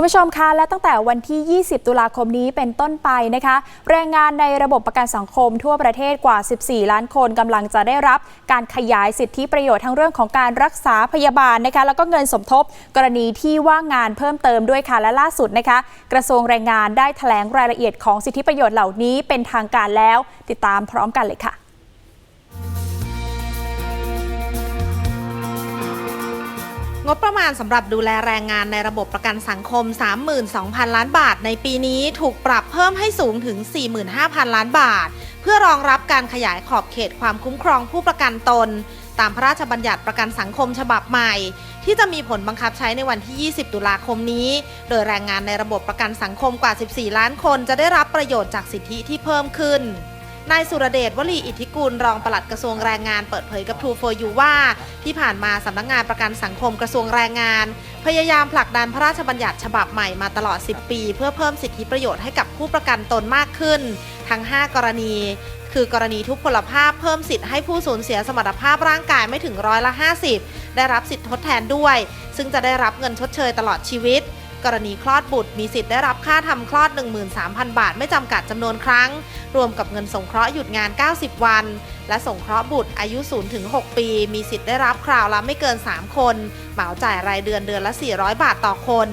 คุณผู้ชมคะและตั้งแต่วันที่ 20 ตุลาคมนี้เป็นต้นไปนะคะ แรงงานในระบบประกันสังคมทั่วประเทศกว่า 14 ล้านคนกำลังจะได้รับการขยายสิทธิประโยชน์ทั้งเรื่องของการรักษาพยาบาลนะคะ แล้วก็เงินสมทบกรณีที่ว่างงานเพิ่มเติมด้วยค่ะและล่าสุดนะคะ กระทรวงแรงงานได้แถลงรายละเอียดของสิทธิประโยชน์เหล่านี้เป็นทางการแล้ว ติดตามพร้อมกันเลยค่ะ งบประมาณสำหรับดูแลแรงงานในระบบประกันสังคม 32,000 ล้านบาท ในปีนี้ถูกปรับเพิ่มให้สูงถึง 45,000 ล้านบาท เพื่อรองรับการขยายขอบเขตความคุ้มครองผู้ประกันตน ตามพระราชบัญญัติประกันสังคมฉบับใหม่ ที่จะมีผลบังคับใช้ในวันที่ 20 ตุลาคมนี้ โดยแรงงานในระบบประกันสังคมกว่า 14 ล้านคนจะได้รับประโยชน์จากสิทธิที่เพิ่มขึ้น นายสุรเดชวลีอิทธิกุลรองปลัดกระทรวงแรงงานเปิดเผยกับ True for You ว่า ที่ผ่านมาสำนักงานประกันสังคมกระทรวงแรงงาน พยายามผลักดันพระราชบัญญัติฉบับใหม่มาตลอด 10 ปี เพื่อเพิ่มสิทธิประโยชน์ให้กับผู้ประกันตนมากขึ้น ทั้ง 5 กรณีคือกรณีทุพพลภาพเพิ่มสิทธิ์ให้ผู้สูญเสียสมรรถภาพร่างกายไม่ถึงร้อยละ 50 ได้รับสิทธิทดแทนด้วย ซึ่งจะได้รับเงินชดเชยตลอดชีวิต กรณีคลอดบุตรมีสิทธิ์ได้รับค่าทำคลอด 13,000 บาทไม่จำกัดจำนวนครั้ง รวมกับเงินสงเคราะห์หยุดงาน 90 วัน และสงเคราะห์บุตรอายุ0-6ปี มีสิทธิ์ได้รับคราวละไม่เกิน 3 คน เหมาจ่ายรายเดือนเดือนละ 400 บาทต่อคน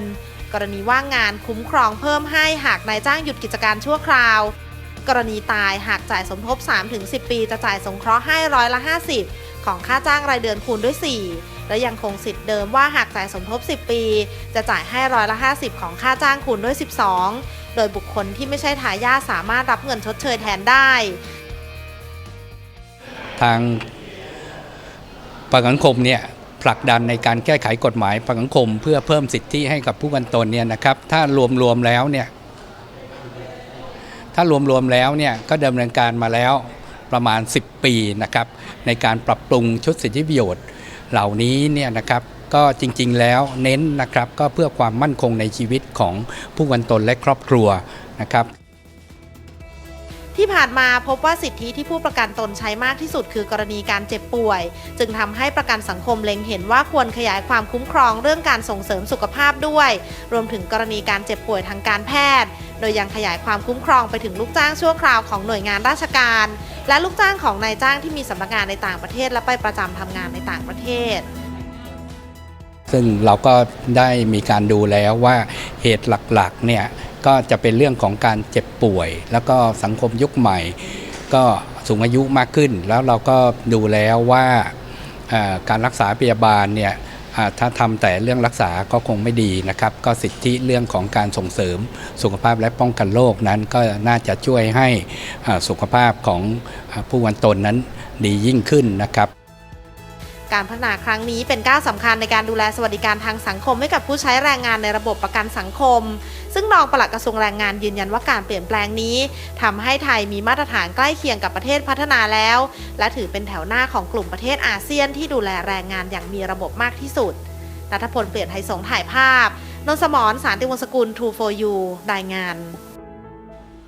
กรณีว่างงานคุ้มครองเพิ่มให้หากนายจ้างหยุดกิจการชั่วคราว กรณีตายหากจ่ายสมทบ 3-10 ปี จะจ่ายสงเคราะห์ให้ร้อยละ 50 ของค่าจ้างรายเดือนคูณด้วย 4 และยังคงสิทธิ์เดิมว่าหากจ่ายสมทบ 10 ปี จะจ่ายให้ร้อยละ 50 ของค่าจ้างคูณด้วย 12 โดยบุคคลที่ไม่ใช่ทายาทสามารถรับเงินชดเชยแทนได้ ทางประกันสังคมเนี่ยผลักดันในการแก้ไขกฎหมายประกันสังคม เพื่อเพิ่มสิทธิให้กับผู้กันตนเนี่ยนะครับ ถ้ารวมๆแล้วเนี่ยถ้ารวมๆแล้วเนี่ยก็ดำเนินการมาแล้วประมาณ 10 ปีนะครับในการปรับปรุงชุดสิทธิประโยชน์ เหล่านี้เนี่ยนะครับก็จริงๆแล้วเน้นนะครับก็เพื่อความมั่นคงในชีวิตของผู้กันตนและครอบครัวนะครับที่ผ่านมาพบว่าสิทธิที่ผู้ประกันตนใช้มากที่สุดคือกรณีการเจ็บป่วย จึงทำให้ประกันสังคมเล็งเห็นว่าควรขยายความคุ้มครองเรื่องการส่งเสริมสุขภาพด้วย รวมถึงกรณีการเจ็บป่วยทางการแพทย์ โดยยังขยายความคุ้มครองไปถึงลูกจ้างชั่วคราวของหน่วยงานราชการ และลูกจ้างของนายจ้างที่มีสำนักงานในต่างประเทศและไปประจำทำงานในต่างประเทศ ซึ่งเราก็ได้มีการดูแล้วว่าเหตุหลักๆเนี่ยก็จะเป็นเรื่องของการเจ็บป่วย แล้วก็สังคมยุคใหม่ ก็สูงอายุมากขึ้น แล้วเราก็ดูแล้วว่าการรักษาพยาบาลเนี่ย ถ้าทำแต่เรื่องรักษาก็คงไม่ดีนะครับ ก็สิทธิเรื่องของการส่งเสริมสุขภาพและป้องกันโรคนั้นก็น่าจะช่วยให้สุขภาพของผู้วันตนนั้นดียิ่งขึ้นนะครับ การพัฒนาครั้งนี้เป็นก้าวสำคัญในการดูแลสวัสดิการทางสังคมให้กับผู้ใช้แรงงานในระบบประกันสังคม ซึ่งรองปลัดกระทรวงแรงงานยืนยันว่าการเปลี่ยนแปลงนี้ทำให้ไทยมีมาตรฐานใกล้เคียงกับประเทศพัฒนาแล้ว และถือเป็นแถวหน้าของกลุ่มประเทศอาเซียนที่ดูแลแรงงานอย่างมีระบบมากที่สุดนัทพลเปลี่ยนไทยสงถ่ายภาพนนท์สมรสารติวงศ์สกุล True for You รายงาน